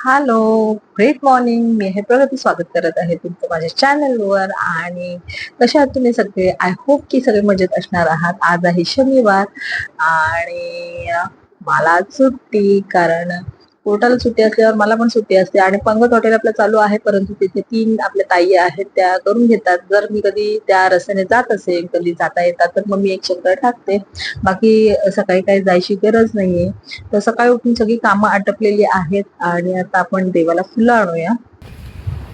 Hello great morning मी हे प्रगती. स्वागत करत आहे तुमचं माझ्या चॅनलवर आणि कसे आहात तुम्ही सगळे? आय होप की सगळे मजेत असणार आहात. आज आहे शनिवार आणि मला सुट्टी कारण कोर्टाला सुट्टी असल्यावर मला पण सुट्टी असते आणि पंगत हॉटेल आपलं चालू आहे परंतु तिथे तीन आपल्या ताई आहेत त्या करून घेतात. जर मी कधी त्या रस्त्याने जात असेल कधी जाता येतात तर मग मी एक चक्कर टाकते. बाकी सकाळी काही जायची गरज नाहीये. तर सकाळी उठून सगळी कामं आटपलेली आहेत आणि आता आपण देवाला फुलं आणूया.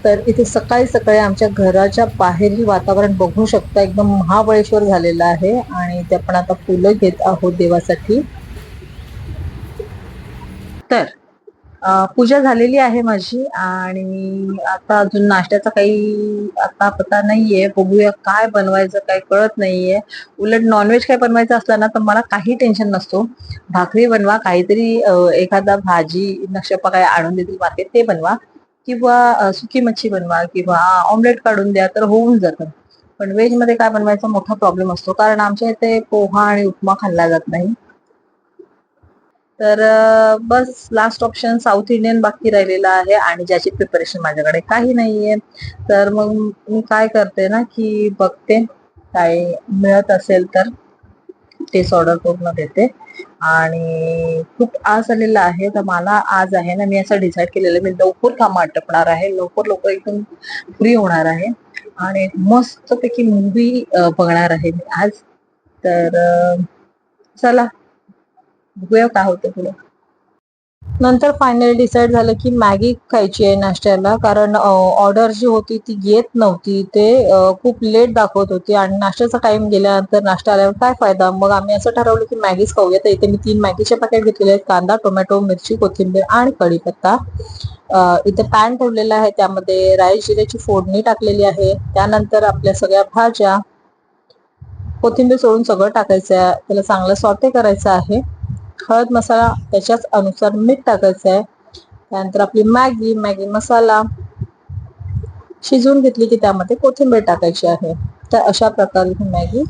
तर इथे सकाळी सकाळी आमच्या घराच्या बाहेरील वातावरण बघू शकता. एकदम महाबळेश्वर झालेलं आहे आणि ते आपण आता फुलं घेत आहोत देवासाठी. तर पूजा झालेली आहे माझी आणि आता अजून नाश्त्याचा काही आता पता नाहीये. बघूया काय बनवायचं काय कळत नाहीये. उलट नॉनव्हेज काय बनवायचं असलं ना तर मला काही टेन्शन नसतो. भाकरी बनवा काहीतरी एखादा भाजी नक्षपा काय आणून देतील मार्केट ते बनवा. किंवा सुकी मच्छी बनवा किंवा ऑमलेट काढून द्या तर होऊन जातं. पण व्हेजमध्ये काय बनवायचा मोठा प्रॉब्लेम असतो. कारण आमच्या इथे पोहा आणि उपमा खाल्ला जात नाही. तर बस लास्ट ऑप्शन साऊथ इंडियन बाकी राहिलेला आहे आणि ज्याची प्रिपरेशन माझ्याकडे काही नाहीये. तर मग मी काय करते ना की बघते काय मिळत असेल तर तेच ऑर्डर पूर्ण देते. आणि खूप आज आलेला आहे तर मला आज आहे ना मी असं डिसाईड केलेलं मी लवकर कामं आटपणार आहे लवकर लवकर एकदम फ्री होणार आहे. आणि मस्तपैकी मूवी बघणार आहे मी आज. तर चला. बघूया काय होतं पुढे. नंतर फायनली डिसाईड झालं की मॅगी खायची आहे नाश्त्याला. कारण ऑर्डर जी होती ती येत नव्हती. ते खूप लेट दाखवत होती. आणि नाश्त्याचा टाइम गेल्यानंतर नाश्ता आल्यावर काय फायदा? मग आम्ही असं ठरवलं की मॅगीच खाऊया. तर इथे मी तीन मॅगीचे पॅकेट घेतलेले आहेत. कांदा टोमॅटो मिरची कोथिंबीर आणि कढीपत्ता. इथे पॅन ठेवलेला आहे. त्यामध्ये राई जिऱ्याची फोडणी टाकलेली आहे. त्यानंतर आपल्या सगळ्या भाज्या. कोथिंबीर सोडून सगळं टाकायचं आहे. त्याला चांगलं सॉटे करायचं आहे. हळद मसाला त्याच्याच अनुसार मीठ टाकायचं आहे. त्यानंतर आपली मॅगी मॅगी मसाला शिजवून घेतली की त्यामध्ये कोथिंबीर टाकायची आहे. तर अशा प्रकारे ही मॅगी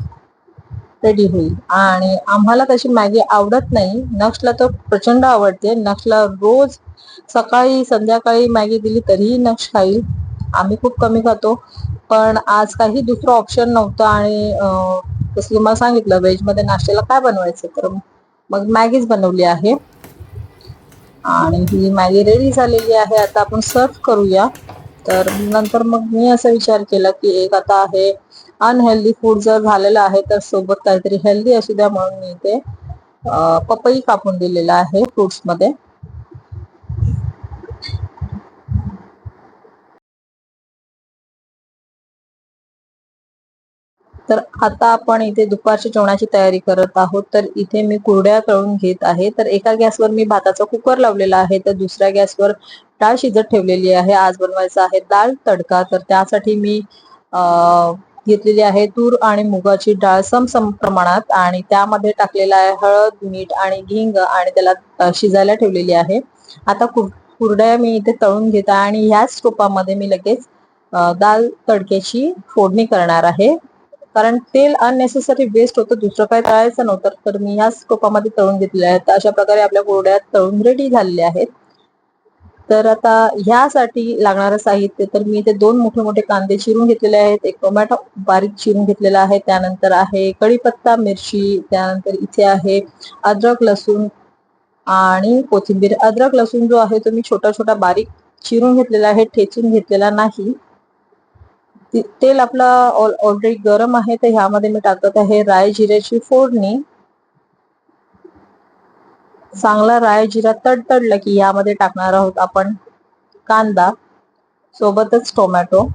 रेडी होईल. आणि आम्हाला तशी मॅगी आवडत नाही. नक्षला तर प्रचंड आवडते. नक्षला रोज सकाळी संध्याकाळी मॅगी दिली तरीही नक्ष खाईल. आम्ही खूप कमी खातो. पण आज काही दुसरं ऑप्शन नव्हतं आणि अं, जसं तुम्हाला सांगितलं व्हेजमध्ये नाश्त्याला काय बनवायचं? तर मग मॅगीच बनवली आहे. आणि ही मॅगी रेडी झालेली आहे. आता आपण सर्व करूया. तर नंतर मग मी असा विचार केला की एक आता आहे अनहेल्दी फूड जर झालेलं आहे तर सोबत काहीतरी हेल्दी असू द्या म्हणून मी इथे पपई कापून दिलेला आहे फ्रुट्स तर आता आपण इथे दुपारच्या जेवणाची तयारी करत आहोत. तर इथे मी कुरड्या तळून घेत आहे. तर एका गॅसवर मी भाताचा कुकर लावलेला आहे. तर दुसऱ्या गॅसवर डाळ शिजत ठेवलेली आहे. आज बनवायचा आहे डाळ तडका. तर त्यासाठी मी घेतलेली आहे तूर आणि मुगाची डाळ सम सम प्रमाणात आणि त्यामध्ये टाकलेला आहे हळद मीठ आणि हिंग आणि त्याला शिजायला ठेवलेली आहे. आता कुर- कुरड्या मी इथे तळून घेत आहे आणि ह्याच टोपामध्ये मी लगेच दाल तडक्याची फोडणी करणार आहे. कारण तेल अननेसेसरी वेस्ट होतं दुसरं काय तळायचं नव्हतं. तर मी ह्याच टोपामध्ये तळून घेतले आहेत अशा प्रकारे आपल्या कुरड्या तळून रेडी झालेल्या आहेत. तर आता ह्यासाठी लागणारं साहित्य तर मी इथे दोन मोठे मोठे कांदे चिरून घेतलेले आहेत. एक टोमॅटो बारीक चिरून घेतलेला आहे. त्यानंतर आहे कढीपत्ता मिरची त्यानंतर इथे आहे अद्रक लसूण आणि कोथिंबीर. अद्रक लसूण जो आहे तो मी छोटा छोटा बारीक चिरून घेतलेला आहे. ठेचून घेतलेला नाही. तेल आपलं ऑलरेडी गरम आहे तर ह्यामध्ये मी टाकत आहे राय जिऱ्याची फोडणी. चांगला राय जिरा तडतडला की यामध्ये टाकणार आहोत आपण कांदा सोबतच टोमॅटो.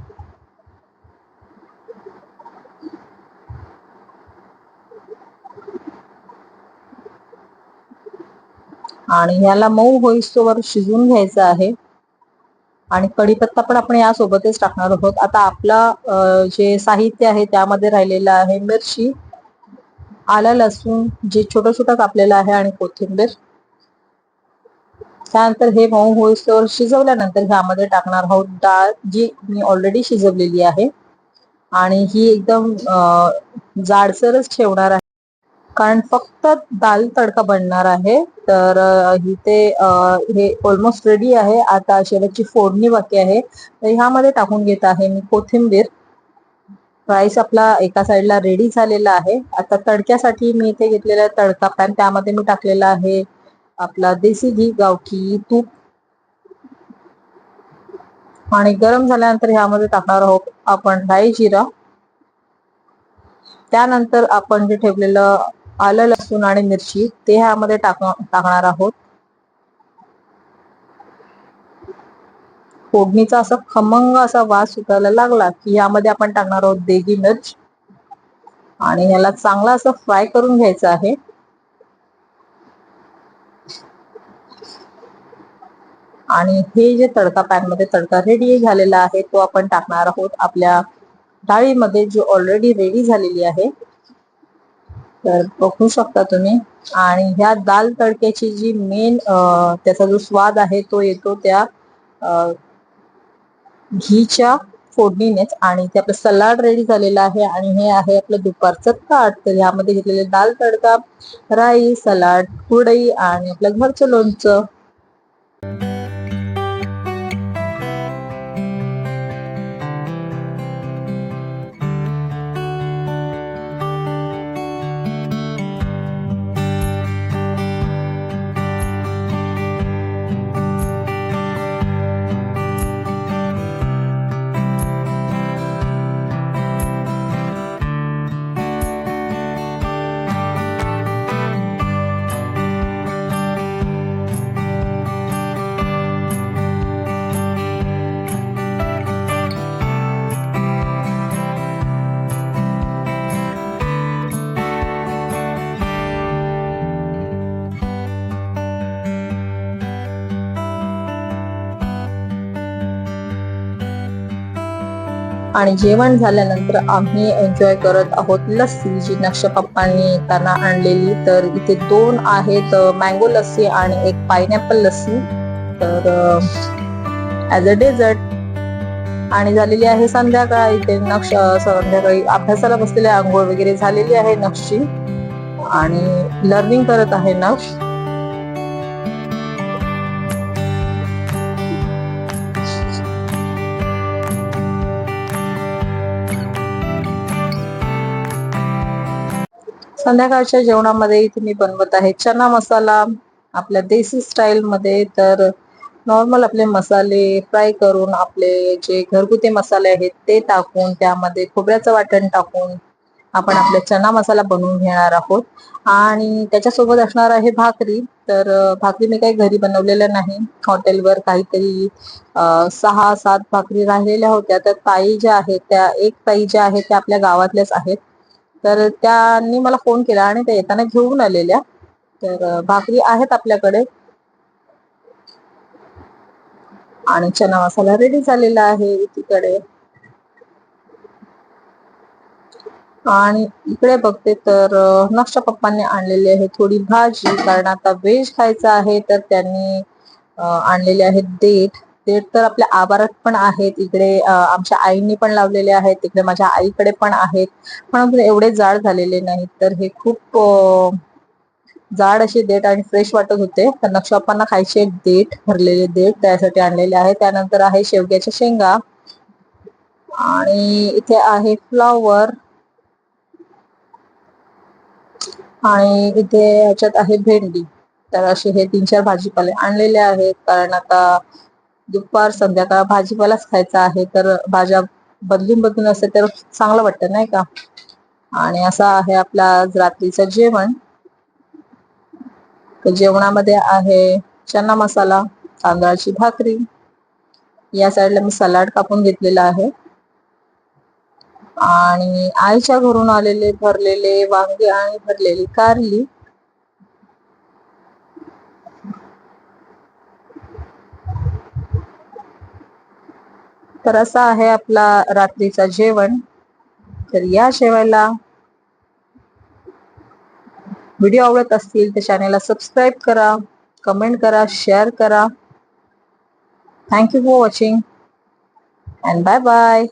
आणि ह्याला मऊ होईस्तोवर शिजवून घ्यायचं आहे. आणि कढीपत्ता पण आपण यासोबतच टाकणार आहोत. आता आपला जे साहित्य आहे त्यामध्ये राहिलेलं आहे मिरची आला लसूण जे छोटं छोटं कापलेलं आहे आणि कोथिंबीर. त्यानंतर हे मऊ होईस्तोवर शिजवल्यानंतर ह्यामध्ये टाकणार आहोत डाळ जी मी ऑलरेडी शिजवलेली आहे. आणि ही एकदम जाडसरच ठेवणार आहे. कारण फक्त दाल तडका बनणार आहे तर इथे हे ऑलमोस्ट रेडी आहे. आता शेवटची फोडणी बाकी आहे. तर ह्यामध्ये टाकून घेत आहे मी कोथिंबीर. राईस आपला एका साईडला रेडी झालेला आहे. आता तडक्यासाठी मी इथे घेतलेला तडका पॅन त्यामध्ये मी टाकलेला आहे आपला देसी घी गावठी तूप. आणि गरम झाल्यानंतर ह्यामध्ये टाकणार आहोत आपण राई जिरा. त्यानंतर आपण जे ठेवलेलं आलं लसूण आणि मिरची ते ह्यामध्ये टाक टाकणार आहोत. फोडणीचा असा खमंग असा वास सुटायला लागला की यामध्ये आपण टाकणार आहोत देगी मिर्च. आणि ह्याला चांगला असं फ्राय करून घ्यायचं आहे. आणि हे जे तडका पॅनमध्ये तडका रेडी झालेला आहे तो आपण टाकणार आहोत आपल्या डाळीमध्ये जी ऑलरेडी रेडी झालेली आहे. तर बघू शकता तुम्ही. आणि ह्या दाल तडक्याची जी मेन त्याचा जो स्वाद आहे तो येतो त्या घीच्या फोडणीनेच. आणि ते आपलं सलाड रेडी झालेलं आहे आणि हे आहे आपलं दुपारचं ताट. तर ह्यामध्ये घेतलेले दाल तडका राई सलाड कुडई आणि आपलं घरचं लोणचं. आणि जेवण झाल्यानंतर आम्ही एन्जॉय करत आहोत लस्सी जी नक्ष पप्पांनी आणलेली. तर इथे दोन आहेत मँगो लस्सी आणि एक पायनॅपल लस्सी. तर ऍज अ डेझर्ट आणि झालेली आहे संध्याकाळ. इथे नक्ष संध्याकाळी अभ्यासाला बसलेली आंघोळ वगैरे झालेली आहे नक्षची आणि लर्निंग करत आहे नक्ष. संध्याकाळच्या जेवणामध्ये इथे मी बनवत आहे. चना मसाला आपल्या देसी स्टाईलमध्ये तर नॉर्मल आपले मसाले फ्राय करून आपले जे घरगुती मसाले आहेत ते टाकून त्यामध्ये खोबऱ्याचं वाटण टाकून आपण आपला चना मसाला बनवून घेणार आहोत. आणि त्याच्यासोबत असणार आहे भाकरी. तर भाकरी मी काही घरी बनवलेल्या नाही. हॉटेलवर काहीतरी सहा सात भाकरी राहिलेल्या होत्या. तर ताई ज्या आहेत त्या एक ताई ज्या आहेत त्या आपल्या गावातल्याच आहेत. तर त्यांनी मला फोन केला आणि त्या येताना घेऊन आलेल्या. तर भाकरी आहेत आपल्याकडे. आणि चना मसाला रेडी झालेला आहे तिकडे आणि इकडे बघते तर नक्षा नक्ष पप्पांनी आणलेली आहे थोडी भाजी. कारण आता व्हेज खायचं आहे तर त्यांनी आणलेले आहेत देठ ते तर आपल्या आवारात पण आहेत. इकडे आमच्या आईंनी पण लावलेले आहेत. तिकडे माझ्या आईकडे पण आहेत. पण अजून एवढे जाड झालेले नाहीत. तर हे खूप जाड असे देठ आणि फ्रेश वाटत होते. तर नक्षपांना खायचे देठ भरलेले देठ त्यासाठी आणलेले आहे. त्यानंतर आहे शेवग्याच्या शेंगा. आणि इथे आहे फ्लॉवर. आणि इथे ह्याच्यात आहे भेंडी. तर असे हे तीन चार भाजीपाले आणलेले आहेत. कारण आता दुपार संध्याकाळ भाजीपालाच खायचा आहे तर भाज्या बदलून बदलून असते तर चांगलं वाटतं नाही का? आणि असा आहे आपला आज रात्रीचं जेवण. तर जेवणामध्ये आहे चना मसाला तांदळाची भाकरी. या साईडला मी सलाड कापून घेतलेला आहे. आणि आईच्या घरून आलेले भरलेले वांगे आणि भरलेली कारली. तर असं आहे आपला रात्रीचा जेवण. तर या जेवायला व्हिडिओ आवडत असतील तर चॅनेलला सबस्क्राईब करा कमेंट करा शेअर करा. Thank you for watching and bye bye